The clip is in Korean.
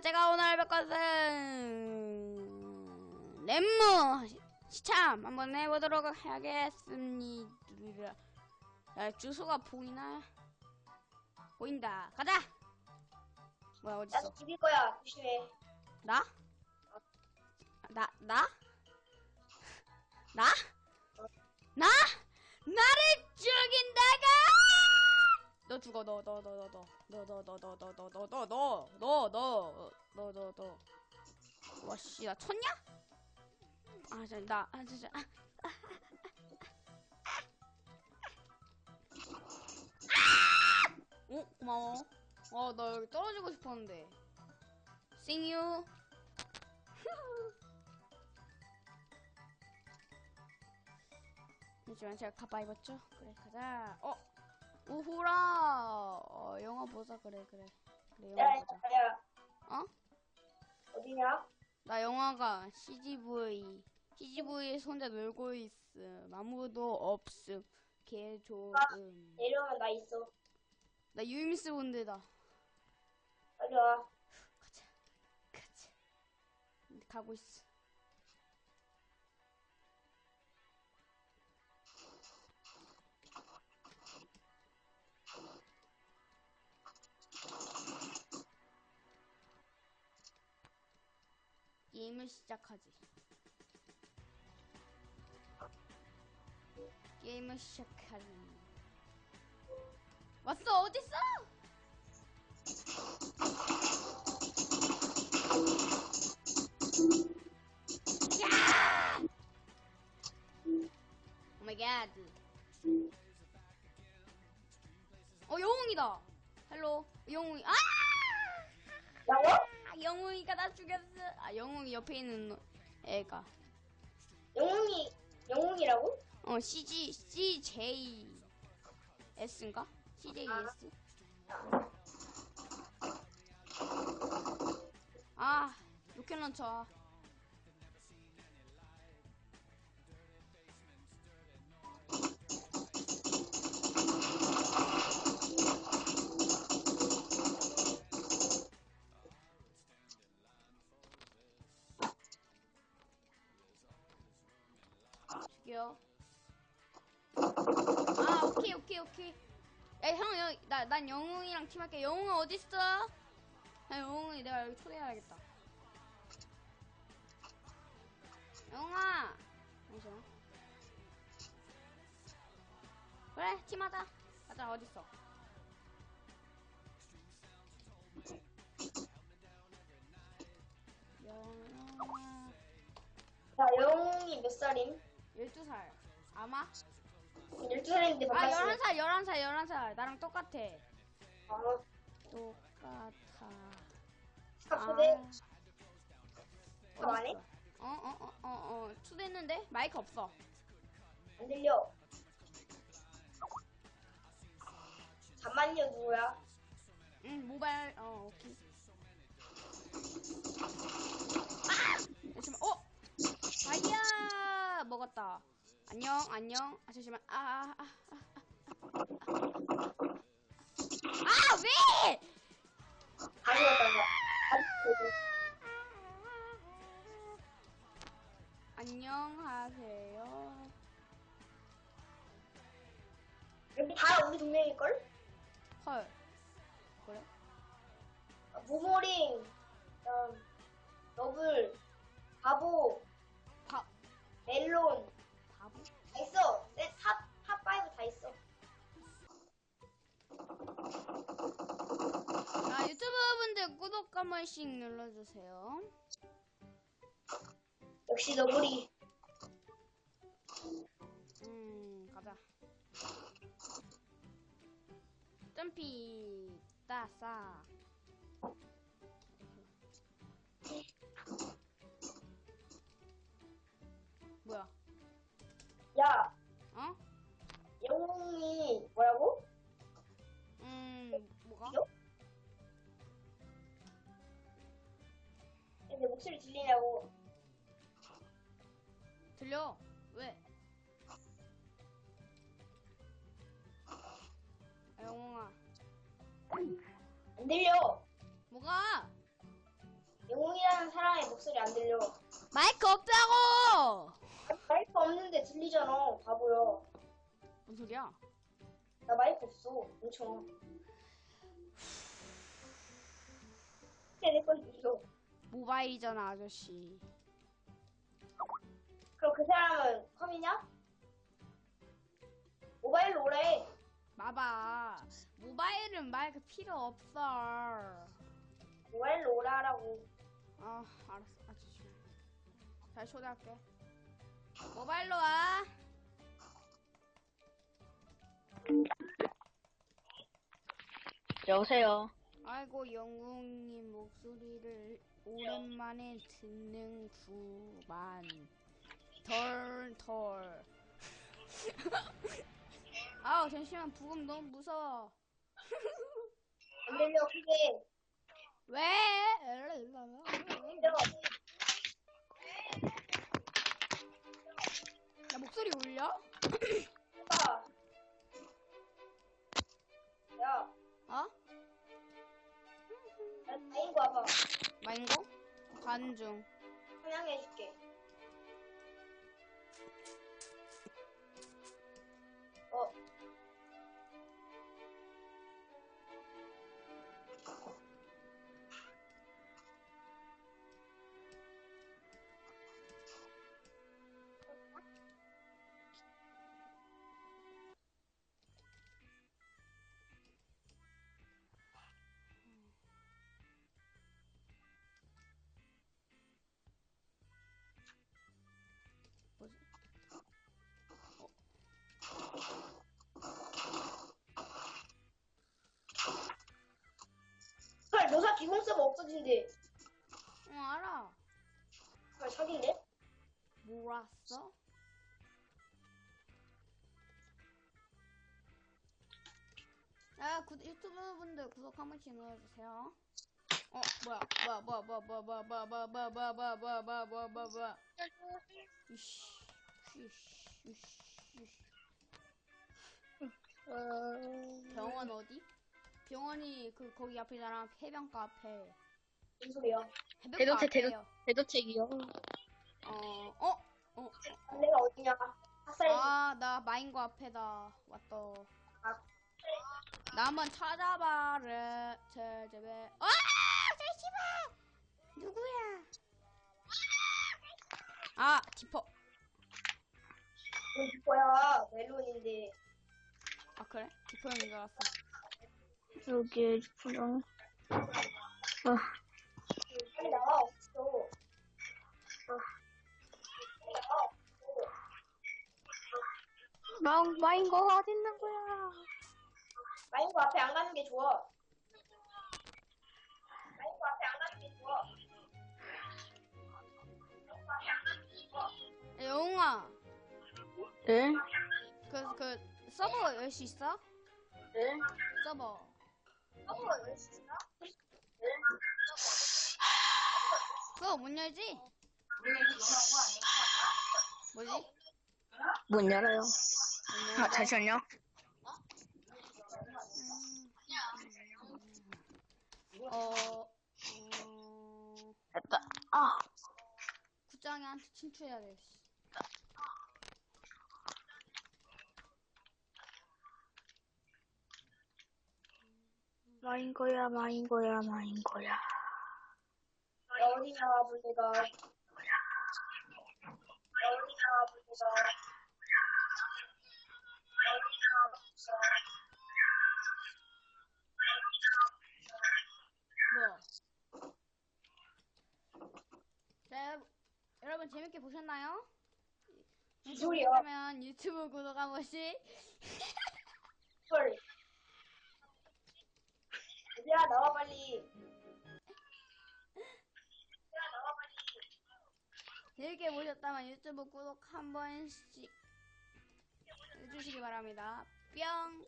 제가 오늘 할 것은 랩무 시참 한번 해보도록 하겠습니다. 야, 주소가 보이나? 보인다. 가자! 뭐야, 어딨어? 나도 죽일 거야. 조심해. 나? 나, 나? 나? 나? 나를 죽인다가! 너 죽어, 너, 너, 너, 너, 너, 너, 너, 너, 너, 너, 너, 너, 너, 너, 너, 너, 너, 너, 너. 와, 씨, 나 쳤냐? 아, 저, 나, 아, 저, 저, 아, 아, 아. 어, 고마워. 어, 나 여기 떨어지고 싶었는데. See you. 잠시만 제가 가빠 입었죠? 그래 가자. 어 우후라. 어, 영화 보자 그래 그래. 그래 야, 영화 보자. 야, 야. 어? 어디냐? 나 영화가 CGV. CGV에서 혼자 놀고 있음. 아무도 없음. 개 좋음. 내려오면 나 있어. 나 유임스 본데다. 빨리 와. 가자. 가자. 가고 있어. 게임을 시작하지. 게임을 시작하지. 왔어 어딨어? 야! 오 마이 갓. 어, 영웅이다. 헬로. 영웅이. 아! 나고? 아, 영웅이가 나 죽였어. 아, 영웅이 옆에 있는 애가. 영웅이, 영웅이라고? 어, CG, CJ S인가? CJS? 아, 로켓 런처. 죽여. 아, 오케이, 오케이, 오케이. 야, 형, 형, 나, 난 영웅이랑 팀할게. 영웅아, 어딨어? 야, 영웅이 내가 여기 초대해야겠다. 영웅아! 잠시만. 그래, 팀하자. 가자, 어딨어? 영웅아. 자, 영웅이 몇 살임? 12살. 아마? 12살인데 아, 반갑습니다. 11살, 11살, 11살. 나랑 똑같아. 아, 똑같아. 스카 초대. 아, 스카 안 해? 어, 어, 어, 어, 어. 초대했는데? 마이크 없어. 안 들려. 잠만요, 누구야? 응, 모바일, 어, 오케이. 안녕. 아, 잠시만. 아, 아, 아, 아, 아. 아, 왜! 가져왔다가. 안녕하세요. 여기 다 우리 동맹일걸? 헐. 그래? 아, 모모링, 그다음 너블, 바보, 바, 멜론, 번씩 눌러주세요. 역시 너블이. 음, 가자. 점피, 따싸. 뭐야? 야, 어? 영웅이 뭐라고? 내 목소리 들리냐고. 들려? 왜? 아, 영웅아. 안 들려. 뭐가? 영웅이라는 사람의 목소리 안 들려. 마이크 없다고! 마이크 없는데 들리잖아. 바보야. 뭔 소리야? 나 마이크 없어. 엄청. 내건 들려. 모바일이잖아, 아저씨. 그럼 그 사람은 컴이냐? 모바일로 오래. 봐봐. 모바일은 마이크 필요 없어. 모바일로 오래 하라고. 아, 알았어. 아저씨. 잘 초대할게. 모바일로 와. 여보세요. 아이고, 영웅님 목소리를 오랜만에 듣는 구만. 덜, 덜. 아우, 잠시만. 부금 너무 무서워. 안 들려, 크게. 왜? 나 목소리 울려? 봐. 야, 어? 마인구 와봐. 마인고? 반중 설명해줄게. 기공 서버 없어진대. 응, 알아. 헐, 사기인데? 몰랐어? 아, 구, 유튜브 분들 구독 한 번씩 눌러주세요. 어, 뭐야, 뭐야, 뭐야, 뭐야, 뭐야, 뭐야, 뭐야, 뭐야, 뭐야, 뭐야, 뭐야, 뭐야, 뭐야, 뭐야, 뭐야, 뭐야. 이씨, 이씨, 이씨, 이씨. 병원 어디? 병원이 그 거기 앞이잖아. 해변가 앞에. 무슨 소리야? 해변가 대도체, 대도- 앞에요. 대도책이요. 어, 어, 어, 아, 내가 어디냐? 학살 아, 나 마인거 앞에다 왔다. 아. 나 한번 찾아봐라. 저, 저, 왜. 아! 잠시만! 누구야? 아, 지퍼. 줄 거야. 멜론인데. 아, 그래? 지퍼 형인 줄 알았어. 여기에 그냥 아. 아. 마, 마인거가 어딨는 거야 마인거 앞에 안 가는 게 좋아 마인거 앞에 안 가는 게 좋아 영웅아 네? 그, 그 서버 열 수 있어? 네? 서버 서버 못 열지? 뭐지? 문 열어요. 못 아. 잠시만요. 어, 어, 됐다. 아, 구장이한테 친추해야 돼. 씨. 마인 거야, 마인 거야, 마인 거야. 야, 어디 나와, 볼때가. 야, 어디 나와, 볼때가. 어디 나와, 볼때가. 뭐야? 자, 여러분, 재밌게 보셨나요? 무슨 소리야? 그러면 유튜브 구독 한 번씩. 빨리. 얘들아, 나와, 빨리. 재밌게 보셨다면 유튜브 구독 한 번씩 해주시기 바랍니다. 뿅!